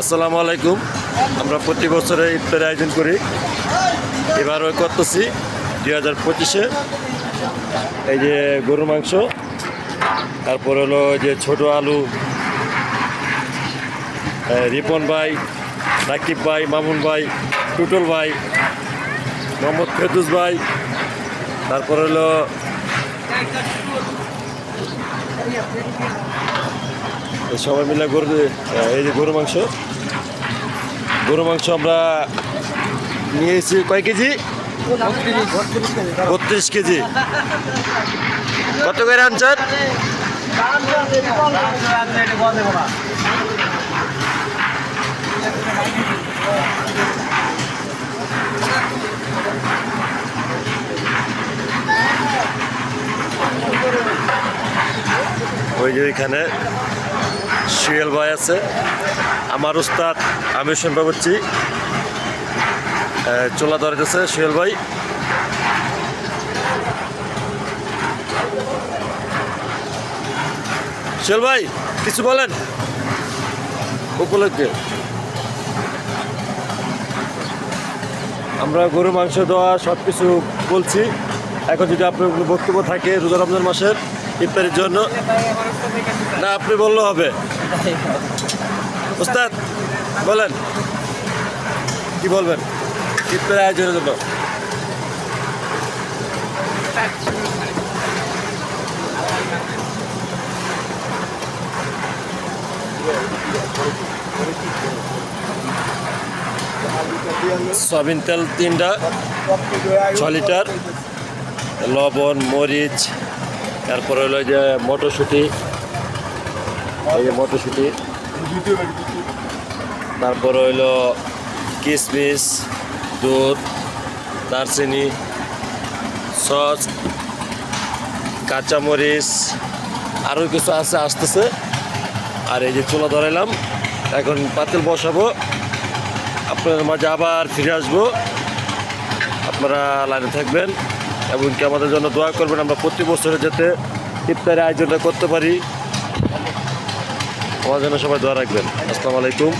আসসালামু আলাইকুম। আমরা প্রতি বছরে ইফতারের আয়োজন করি। এবারও করতেছি দুই হাজার পঁচিশে। এই যে গরুর মাংস, তারপর হলো যে ছোট আলু রিপন ভাই, রাকিব ভাই, মামুন ভাই, টুটুল ভাই, মোহাম্মদ ফেদুস ভাই, তারপর হলো সবাই মিলে গরু এই যে গরু মাংস। গরু মাংস আমরা নিয়েছি কয় কেজি? বত্রিশ কেজি। কত করে আনছেন? ওই যে ওইখানে সুয়েল ভাই আছে। আমার উস্তাদ আমি শুনতে পাচ্ছি চোলা ধরেছে সুয়েল ভাই। সুয়েল ভাই, কিছু বলেন? উপলক্ষে আমরা গরু, মাংস দেওয়া সব কিছু বলছি। এখন যদি আপনার বক্তব্য থাকে রোজা রমজান মাসের ইফতারির জন্য, না, আপনি বললে হবে। উস্তাদ বলেন। কি বলবেন? ইফতার আয়োজনের জন্য। সয়াবিন তেল তিনটা, ছ লিটার। লবণ, মরিচ, তারপরে হলো যে মটরশুঁটি, এই যে মটরশুঁটি। তারপর হইল কিশমিশ দুধ, দারচিনি, সস, কাঁচামরিচ আরও কিছু আছে, আসতেছে। আর এই যে চুলা ধরাইলাম, এখন পাতিল বসাবো। আপনাদের মাঝে আবার ফিরে আসব। আপনারা লাইনে থাকবেন। এমনকি আমাদের জন্য দোয়া করবেন, আমরা প্রতি বছরে যাতে ইফতারের আয়োজনটা করতে পারি। আমার জন্য সবাই দোয়া রাখবেন। আসসালামু আলাইকুম।